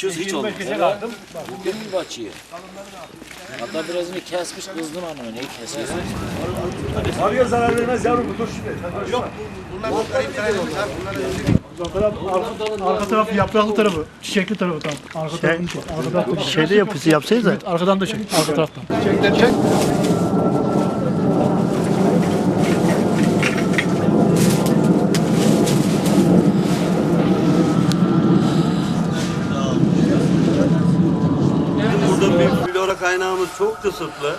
açıyoruz hiç olmaz. Bu gönül açıyor. Hatta birazını kesmiş kızdım hanıma. Neyi kesiyorsun? Arıya zarar vermez yavrum dur şimdi. Yok. Arka taraf yapraklı tarafı, çiçekli tarafı tam. Arka tarafını çek. Arka tarafını çek. Şeyde yapısı yapsayız da. Evet, arkadan da çek, arka taraftan. Burada bir flora kaynağımız çok kısıtlı.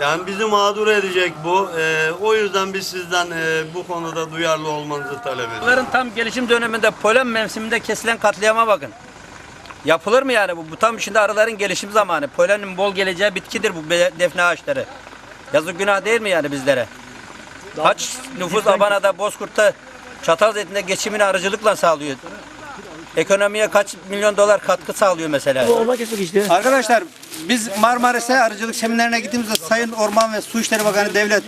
Yani bizi mağdur edecek bu. Ee, o yüzden biz sizden e, bu konuda duyarlı olmanızı talep ediyoruz. Bunların tam gelişim döneminde polen mevsiminde kesilen katliama bakın. Yapılır mı yani bu? Bu tam şimdi arıların gelişim zamanı. Polenin bol geleceği bitkidir bu defne ağaçları. Yazık günah değil mi yani bizlere? Kaç nüfus Abana'da, Bozkurt'ta, Çatalzeytin'de geçimini arıcılıkla sağlıyor. Ekonomiye kaç milyon dolar katkı sağlıyor mesela. Orman kesmek işte. Arkadaşlar biz Marmaris'e arıcılık seminerine gittiğimizde Sayın Orman ve Su İşleri Bakanı Devlet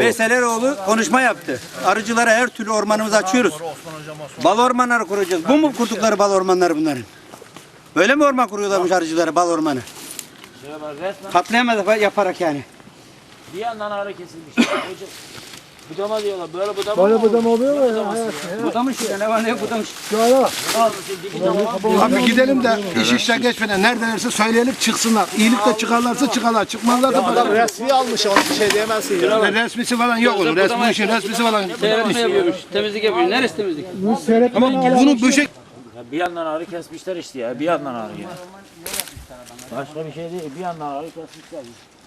Veysel Eroğlu. Konuşma yaptı. Arıcılara her türlü ormanımızı açıyoruz. Bal ormanları kuracağız. Bu mu kurdukları bal ormanları bunların? Böyle mi orman kuruyorlarmış arıcılara bal ormanı? Katliam yaparak yani. Bir yandan ağrı kesilmiş. Budama diyorlar. Böyle budama Böyle budama oluyor mu? Budamış ya ne var ne yok budamış. Abi gidelim de iş işten geçmeden neredelerse söyleyelim çıksınlar. İyilik de çıkarlarsa çıkarlar. Çıkmazlar da bana. Resmi almış onu bir şey diyemezsin ya. Resmisi falan yok onun. Resmi işin resmisi falan. yapıyormuş, temizlik yapıyor. Neresi temizlik? Ama bunu böcek Ya bir yandan ağrı kesmişler işte ya. Bir yandan ağrı ya. Başka bir şey değil. Bir yandan ağrı kesmişler.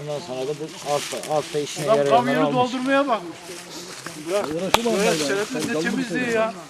Ondan sonra da bu altta, altta işine yarayanları almış. doldurmaya bakmış. Bırak. Böyle şerefsiz ne temizliği ya.